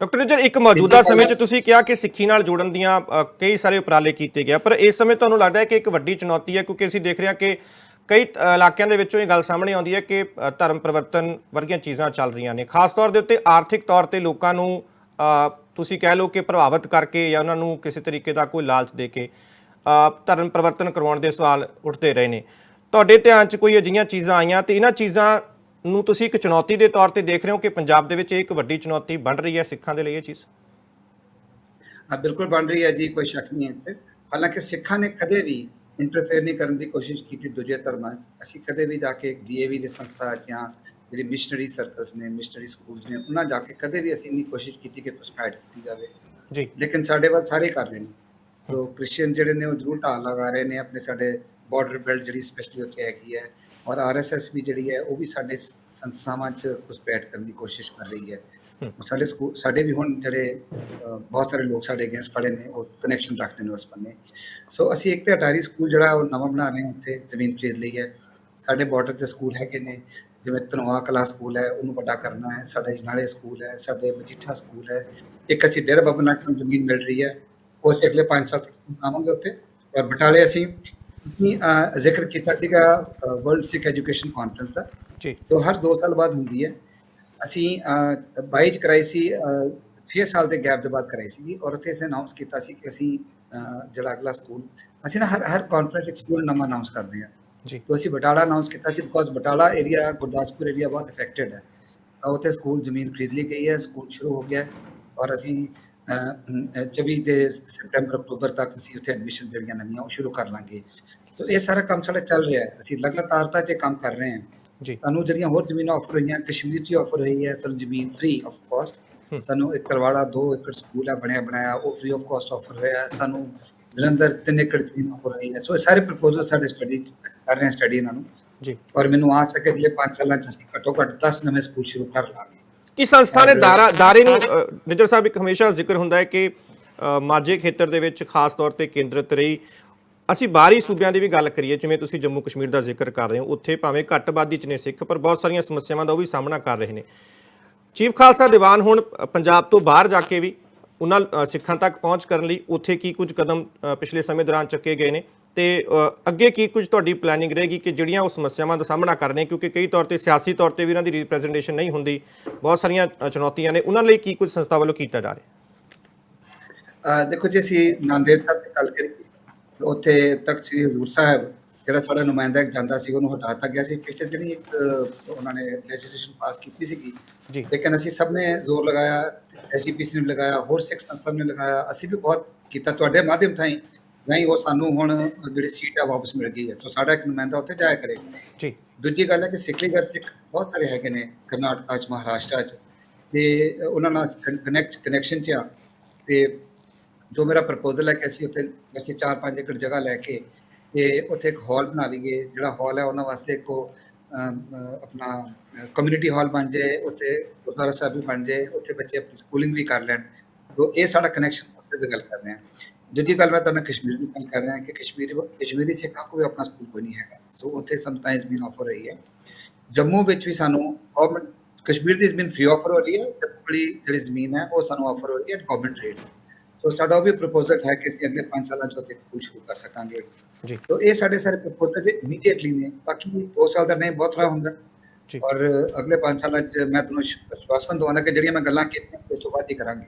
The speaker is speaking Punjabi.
ਡਾਕਟਰ ਨਿਜਰ ਇੱਕ ਮੌਜੂਦਾ ਸਮੇਂ 'ਚ ਤੁਸੀਂ ਕਿਹਾ ਕਿ ਸਿੱਖੀ ਨਾਲ ਜੋੜਨ ਦੀਆਂ ਅ, ਕਈ ਸਾਰੇ ਉਪਰਾਲੇ ਕੀਤੇ ਗਏ ਆ, ਪਰ ਇਸ ਸਮੇਂ ਤੁਹਾਨੂੰ ਲੱਗਦਾ ਹੈ ਕਿ ਇੱਕ ਵੱਡੀ ਚੁਣੌਤੀ ਹੈ? ਕਿਉਂਕਿ ਅਸੀਂ ਦੇਖ ਰਹੇ ਹਾਂ ਕਿ ਕਈ ਅ, ਇਲਾਕਿਆਂ ਦੇ ਵਿੱਚੋਂ ਇਹ ਗੱਲ ਸਾਹਮਣੇ ਆਉਂਦੀ ਹੈ ਕਿ ਅ, ਧਰਮ ਪਰਿਵਰਤਨ ਵਰਗੀਆਂ ਚੀਜ਼ਾਂ ਚੱਲ ਰਹੀਆਂ ਨੇ। ਖਾਸ ਤੌਰ ਦੇ ਉੱਤੇ ਆਰਥਿਕ ਤੌਰ ਤੇ ਲੋਕਾਂ ਨੂੰ ਅ, ਤੁਸੀਂ ਕਹਿ ਲਓ ਕਿ ਪ੍ਰਭਾਵਿਤ ਕਰਕੇ ਜਾਂ ਉਹਨਾਂ ਨੂੰ ਕਿਸੇ ਤਰੀਕੇ ਦਾ ਕੋਈ ਲਾਲਚ ਦੇ ਕੇ ਅ, ਧਰਮ ਪਰਿਵਰਤਨ ਕਰਵਾਉਣ ਦੇ ਸਵਾਲ ਉੱਠਦੇ ਰਹੇ ਨੇ। ਤੁਹਾਡੇ ਧਿਆਨ 'ਚ ਕੋਈ ਅਜਿਹੀਆਂ ਚੀਜ਼ਾਂ ਆਈਆਂ? ਤੇ ਇਹਨਾਂ ਚੀਜ਼ਾਂ ਨੂੰ ਤੁਸੀਂ ਇੱਕ ਚੁਣੌਤੀ ਦੇ ਤੌਰ ਤੇ ਦੇਖ ਰਹੇ ਹੋ ਕਿ ਪੰਜਾਬ ਦੇ ਵਿੱਚ ਇਹ ਇੱਕ ਵੱਡੀ ਚੁਣੌਤੀ ਬਣ ਰਹੀ ਹੈ ਸਿੱਖਾਂ ਦੇ ਲਈ ਇਹ ਚੀਜ਼? ਹਾਂ ਬਿਲਕੁਲ ਬਣ ਰਹੀ ਹੈ ਜੀ ਕੋਈ ਸ਼ੱਕ ਨਹੀਂ ਹੈ ਇੱਥੇ। ਹਾਲਾਂਕਿ ਸਿੱਖਾਂ ਨੇ ਕਦੇ ਵੀ ਇੰਟਰਫੇਅਰ ਨਹੀਂ ਕਰਨ ਦੀ ਕੋਸ਼ਿਸ਼ ਕੀਤੀ ਦੂਜੇ ਧਰਮਾਂ 'ਚ। ਅਸੀਂ ਕਦੇ ਵੀ ਜਾ ਕੇ ਡੀਏਵੀ ਦੀ ਸੰਸਥਾ 'ਚ ਜਾਂ ਜਿਹੜੀ ਮਿਸ਼ਨਰੀ ਸਰਕਲਸ ਨੇ ਮਿਸ਼ਨਰੀ ਸਕੂਲਸ ਨੇ ਉਹਨਾਂ ਜਾ ਕੇ ਕਦੇ ਵੀ ਅਸੀਂ ਨਹੀਂ ਕੋਸ਼ਿਸ਼ ਕੀਤੀ ਕਿ ਘੁਸਪੈਠ ਕੀਤੀ ਜਾਵੇ। ਜੀ। ਲੇਕਿਨ ਸਾਡੇ ਵੱਲ ਸਾਰੇ ਕਰ ਰਹੇ ਨੇ। ਸੋ ਕ੍ਰਿਸਚੀਅਨ ਜਿਹੜੇ ਨੇ ਉਹ ਜ਼ਰੂਰ ਢਾਲ ਲਗਾ ਰਹੇ ਨੇ ਆਪਣੇ ਸਾਡੇ ਬਾਰਡਰ ਬੈਲਟ ਜਿਹੜੀ ਸਪੈਸ਼ਲੀ ਉੱਥੇ ਹੈਗੀ ਹੈ ਔਰ ਆਰਐਸਐਸ ਵੀ ਜਿਹੜੀ ਹੈ ਉਹ ਵੀ ਸਾਡੇ ਸੰਸਥਾਵਾਂ 'ਚ ਘੁਸਪੈਠ ਕਰਨ ਦੀ ਕੋਸ਼ਿਸ਼ ਕਰ ਰਹੀ ਹੈ। ਸਾਡੇ ਸਾਡੇ ਵੀ ਹੁਣ ਜਿਹੜੇ ਬਹੁਤ ਸਾਰੇ ਲੋਕ ਸਾਡੇ ਅਗੇਂਸਟ ਖੜੇ ਨੇ ਉਹ ਕਨੈਕਸ਼ਨ ਰੱਖਦੇ ਨੇ ਉਸ ਬੰਨੇ। ਸੋ ਅਸੀਂ ਇੱਕ ਤੇ ਅਟਾਰੀ ਸਕੂਲ ਜਿਹੜਾ ਉਹ ਨਵਾਂ ਬਣਾ ਰਹੇ ਹਾਂ ਉੱਥੇ ਜ਼ਮੀਨ ਖਰੀਦ ਲਈ ਹੈ। ਸਾਡੇ ਬਾਰਡਰ ਤੇ ਸਕੂਲ ਹੈਗੇ ਨੇ ਜਿਵੇਂ ਧਨੋਆ ਕਲਾ ਸਕੂਲ ਹੈ ਉਹਨੂੰ ਵੱਡਾ ਕਰਨਾ ਹੈ। ਸਾਡੇ ਜਨਾਲੇ ਸਕੂਲ ਹੈ ਸਾਡੇ ਮਜੀਠਾ ਸਕੂਲ ਹੈ। ਇੱਕ ਅਸੀਂ ਡੇਰਾ ਬਾਬਾ ਨਾਨਕ ਸਾਨੂੰ ਜ਼ਮੀਨ ਮਿਲ ਰਹੀ ਹੈ। ਉਹ ਅਸੀਂ ਅਗਲੇ 5 ਸਾਲ ਤੱਕ ਬਣਾਵਾਂਗੇ ਉੱਥੇ। ਔਰ ਬਟਾਲੇ ਅਸੀਂ ਅ, ਜ਼ਿਕਰ ਕੀਤਾ ਸੀਗਾ ਵਰਲਡ ਸਿੱਖ ਐਜੂਕੇਸ਼ਨ ਕਾਨਫਰੰਸ ਦਾ। ਜੀ। ਸੋ ਹਰ 2 ਸਾਲ ਬਾਅਦ ਹੁੰਦੀ ਹੈ। ਅਸੀਂ ਅ, 22 ਚ ਕਰਾਈ ਸੀ 6 ਸਾਲ ਦੇ ਗੈਪ ਦੇ ਬਾਅਦ ਕਰਾਈ ਸੀ ਔਰ ਉੱਥੇ ਅਸੀਂ ਅਨਾਉਂਸ ਕੀਤਾ ਸੀ ਕਿ ਅਸੀਂ ਜਿਹੜਾ ਅਗਲਾ ਸਕੂਲ ਅਸੀਂ ਨਾ ਹਰ ਹਰ ਕਾਨਫਰੰਸ ਇੱਕ ਸਕੂਲ ਨਵਾਂ ਅਨਾਉਂਸ ਕਰਦੇ ਹਾਂ। ਜੀ। तो ਅਸੀਂ ਬਟਾਲਾ ਅਨਾਉਂਸ ਕੀਤਾ ਸੀ because Batala area Gurdaspur area ਬਹੁਤ ਅਫੈਕਟਡ ਹੈ। ਤਾਂ ਉੱਥੇ ਸਕੂਲ ਜ਼ਮੀਨ ਖਰੀਦ ਲਈ ਗਈ ਹੈ ਸਕੂਲ ਸ਼ੁਰੂ ਹੋ ਗਿਆ ਔਰ ਅਸੀਂ 24 ਦੇ ਸਪਟੈਂਬਰ ਅਕਤੂਬਰ ਤੱਕ ਅਸੀਂ ਉੱਥੇ ਐਡਮਿਸ਼ਨ ਜਿਹੜੀਆਂ ਨਵੀਆਂ ਉਹ ਸ਼ੁਰੂ ਕਰ ਲਾਂਗੇ। ਸੋ ਇਹ ਸਾਰਾ ਕੰਮ ਸਾਡਾ ਚੱਲ ਰਿਹਾ ਹੈ। ਅਸੀਂ ਲਗਾਤਾਰਤਾ 'ਚ ਕੰਮ ਕਰ ਰਹੇ ਹਾਂ। ਜੀ। ਸਾਨੂੰ ਜਿਹੜੀਆਂ ਹੋਰ ਜ਼ਮੀਨਾਂ ਆਫਰ ਹੋਈਆਂ ਕਸ਼ਮੀਰ 'ਚ ਆਫਰ ਹੋਈ ਹੈ। ਸਾਨੂੰ ਜ਼ਮੀਨ ਫ੍ਰੀ ਆਫ ਕਾਸਟ ਸਾਨੂੰ ਇੱਕ ਤਰਵਾੜਾ 2 ਏਕੜ ਸਕੂਲ ਹੈ ਬਣਿਆ ਬਣਾਇਆ ਉਹ ਫ੍ਰੀ ਆਫ ਕਾਸਟ ਆਫਰ ਹੋਇਆ। ਹੈ। ਸਾਨੂੰ ਜਲੰਧਰ 3 ਏਕੜ ਜ਼ਮੀਨ ਆਫਰ ਹੋਈ ਹੈ। ਸੋ ਇਹ ਸਾਰੇ ਪ੍ਰਪੋਜ਼ਲ ਸਾਡੇ ਸਟੱਡੀ ਕਰ ਰਹੇ ਹਾਂ ਸਟੱਡੀ ਇਹਨਾਂ ਨੂੰ। ਜੀ। ਔਰ ਮੈਨੂੰ ਆਸ ਹੈ ਕਿ ਅਗਲੇ 5 ਸਾਲਾਂ 'ਚ ਅਸੀਂ ਘੱਟੋ ਘੱਟ 10 ਨਵੇਂ ਸਕੂਲ ਸ਼ੁਰੂ ਕਰ ਲਾਂਗੇ। ਕੀ ਸੰਸਥਾ ਨੇ ਦਾਰਾ ਦਾਰੇ ਨੂੰ ਨਿੱਜਰ ਸਾਹਿਬ ਇੱਕ ਹਮੇਸ਼ਾ ਜ਼ਿਕਰ ਹੁੰਦਾ ਹੈ ਕਿ ਮਾਝੇ ਖੇਤਰ ਦੇ ਵਿੱਚ ਖਾਸ ਤੌਰ ਤੇ ਕੇਂਦਰਿਤ ਰਹੀ। ਅਸੀਂ ਬਾਹਰੀ ਸੂਬਿਆਂ ਦੀ ਵੀ ਗੱਲ ਕਰੀਏ ਜਿਵੇਂ ਤੁਸੀਂ ਜੰਮੂ ਕਸ਼ਮੀਰ ਦਾ ਜ਼ਿਕਰ ਕਰ ਰਹੇ ਹੋ ਉੱਥੇ ਭਾਵੇਂ ਘੱਟ ਆਬਾਦੀ ਚ ਨੇ ਸਿੱਖ ਪਰ ਬਹੁਤ ਸਾਰੀਆਂ ਸਮੱਸਿਆਵਾਂ ਦਾ ਉਹ ਵੀ ਸਾਹਮਣਾ ਕਰ ਰਹੇ ਨੇ। ਚੀਫ ਖਾਲਸਾ ਦੀਵਾਨ ਹੁਣ ਪੰਜਾਬ ਤੋਂ ਬਾਹਰ ਜਾ ਕੇ ਵੀ ਉਹਨਾਂ ਸਿੱਖਾਂ ਤੱਕ ਪਹੁੰਚ ਕਰਨ ਲਈ ਉੱਥੇ ਕੀ ਕੁਝ ਕਦਮ ਪਿਛਲੇ ਸਮੇਂ ਦੌਰਾਨ ਚੱਕੇ ਗਏ ਨੇ? ਤੇ ਅੱਗੇ ਕੀ ਕੁਝ ਤੁਹਾਡੀ ਪਲੈਨਿੰਗ ਰਹੇਗੀ ਕਿ ਜਿਹੜੀਆਂ ਉਹ ਸਮੱਸਿਆਵਾਂ ਦਾ ਸਾਹਮਣਾ ਕਰ ਰਹੇ ਨੇ ਕਿਉਂਕਿ ਕਈ ਤੌਰ ਤੇ ਸਿਆਸੀ ਤੌਰ ਤੇ ਵੀ ਉਹਨਾਂ ਦੀ ਰਿਪਰੈਜ਼ੈਂਟੇਸ਼ਨ ਨਹੀਂ ਹੁੰਦੀ। ਬਹੁਤ ਸਾਰੀਆਂ ਚੁਣੌਤੀਆਂ ਨੇ। ਉਹਨਾਂ ਲਈ ਕੀ ਕੁਝ ਸੰਸਥਾ ਵੱਲੋਂ ਕੀਤਾ ਜਾ ਰਿਹਾ? ਦੇਖੋ ਜੀ ਅਸੀਂ ਨਾਂਦੇੜ ਤੱਕ ਦੀ ਗੱਲ ਕਰੀਏ ਉੱਥੇ ਤਖਤ ਸ੍ਰੀ ਹਜ਼ੂਰ ਸਾਹਿਬ ਜਿਹੜਾ ਸਾਡਾ ਨੁਮਾਇੰਦਾ ਇੱਕ ਜਾਂਦਾ ਸੀ ਉਹਨੂੰ ਹਟਾ ਦਿੱਤਾ ਗਿਆ ਸੀ। ਪਿੱਛੇ ਜਿਹੜੀ ਇੱਕ ਉਹਨਾਂ ਨੇ ਲੈਜਿਸਲੇਸ਼ਨ ਪਾਸ ਕੀਤੀ ਸੀਗੀ। ਜੀ। ਲੇਕਿਨ ਅਸੀਂ ਸਭ ਨੇ ਜ਼ੋਰ ਲਗਾਇਆ ਐਸਜੀਪੀਸੀ ਨੇ ਲਗਾਇਆ ਹੋਰ ਸਿੱਖ ਸੰਸਥਾ ਨੇ ਲਗਾਇਆ। ਅਸੀਂ ਵੀ ਬਹੁਤ ਕੀਤਾ ਤੁਹਾਡੇ ਮਾਧਿਅਮ ਥਾਈ ਨਹੀਂ ਉਹ ਸਾਨੂੰ ਹੁਣ ਜਿਹੜੀ ਸੀਟ ਆ ਵਾਪਸ ਮਿਲ ਗਈ ਹੈ। ਸੋ ਸਾਡਾ ਇੱਕ ਨੁਮਾਇੰਦਾ ਉੱਥੇ ਜਾਇਆ ਕਰੇਗਾ ਜੀ। ਦੂਜੀ ਗੱਲ ਹੈ ਕਿ ਸਿੱਖਲੀਗਰ ਸਿੱਖ ਬਹੁਤ ਸਾਰੇ ਹੈਗੇ ਨੇ ਕਰਨਾਟਕਾ ਚ ਮਹਾਰਾਸ਼ਟਰ ਚ। ਤੇ ਉਹਨਾਂ ਨਾਲ ਕਨੈਕਟ ਕਨੈਕਸ਼ਨ ਚ ਆ। ਤੇ ਜੋ ਮੇਰਾ ਪ੍ਰਪੋਜ਼ਲ ਹੈ ਕਿ ਅਸੀਂ ਉੱਥੇ ਵੈਸੇ 4-5 ਏਕੜ ਜਗ੍ਹਾ ਲੈ ਕੇ ਤੇ ਉੱਥੇ ਇੱਕ ਹਾਲ ਬਣਾ ਲਈਏ। ਜਿਹੜਾ ਹਾਲ ਹੈ ਉਹਨਾਂ ਵਾਸਤੇ ਉਹ, ਅਹ, ਆਪਣਾ ਕਮਿਊਨਿਟੀ ਹਾਲ ਬਣ ਜਾਏ ਉੱਥੇ ਗੁਰਦੁਆਰਾ ਸਾਹਿਬ ਵੀ ਬਣ ਜਾਏ ਉੱਥੇ ਬੱਚੇ ਆਪਣੀ ਸਕੂਲਿੰਗ ਵੀ ਕਰ ਲੈਣ। ਸੋ ਇਹ ਸਾਡਾ ਕਨੈਕਸ਼ਨ ਉੱਥੇ ਦੀ ਗੱਲ ਕਰ ਰਹੇ ਹਾਂ। ਦੂਜੀ ਗੱਲ ਮੈਂ ਤੁਹਾਨੂੰ ਕਸ਼ਮੀਰ ਦੀ ਗੱਲ ਕਰ ਰਿਹਾ ਕਿ ਕਸ਼ਮੀਰੀ ਕਸ਼ਮੀਰੀ ਸਿੱਖਾਂ ਕੋਲ ਵੀ ਆਪਣਾ ਸਕੂਲ ਕੋਈ ਨਹੀਂ ਹੈਗਾ। ਸੋ ਉੱਥੇ ਸਮਟਾਈਮਸ ਜ਼ਮੀਨ ਆਫਰ ਰਹੀ ਹੈ। ਜੰਮੂ ਵਿੱਚ ਵੀ ਸਾਨੂੰ ਗਵਰਨਮੈਂਟ ਕਸ਼ਮੀਰ ਦੀ ਜ਼ਮੀਨ ਫ੍ਰੀ ਆਫਰ ਹੋ ਰਹੀ ਹੈ। ਜੰਮੂ ਵਾਲੀ ਜਿਹੜੀ ਜ਼ਮੀਨ ਹੈ ਉਹ ਸਾਨੂੰ ਆਫਰ ਹੋ ਰਹੀ ਹੈ ਗਵਰਨਮੈਂਟ ਰੇਟਸ ਸੋ ਸਾਡਾ ਵੀ ਪ੍ਰਪੋਜ਼ਲ ਹੈ ਕਿ ਅਸੀਂ ਅਗਲੇ 5 ਸਾਲਾਂ 'ਚ ਉੱਥੇ ਸਕੂਲ ਸ਼ੁਰੂ ਕਰ ਸਕਾਂਗੇ। ਜੀ। ਸੋ ਇਹ ਸਾਡੇ ਸਾਰੇ ਪ੍ਰਪੋਜ਼ਲ ਜੇ ਇਮੀਡੀਏਟਲੀ ਨੇ। ਬਾਕੀ 2 ਸਾਲ ਦਾ ਨਹੀਂ ਬਹੁਤ ਥੋੜਾ ਹੁੰਦਾ। ਔਰ ਅਗਲੇ 5 ਸਾਲਾਂ 'ਚ ਮੈਂ ਤੁਹਾਨੂੰ ਸ਼ਵਾਸਨ ਦਵਾਉਣਾ ਕਿ ਜਿਹੜੀਆਂ ਮੈਂ ਗੱਲਾਂ ਕੀਤੀਆਂ ਇਸ ਤੋਂ ਬਾਅਦ ਹੀ ਕਰਾਂਗੇ।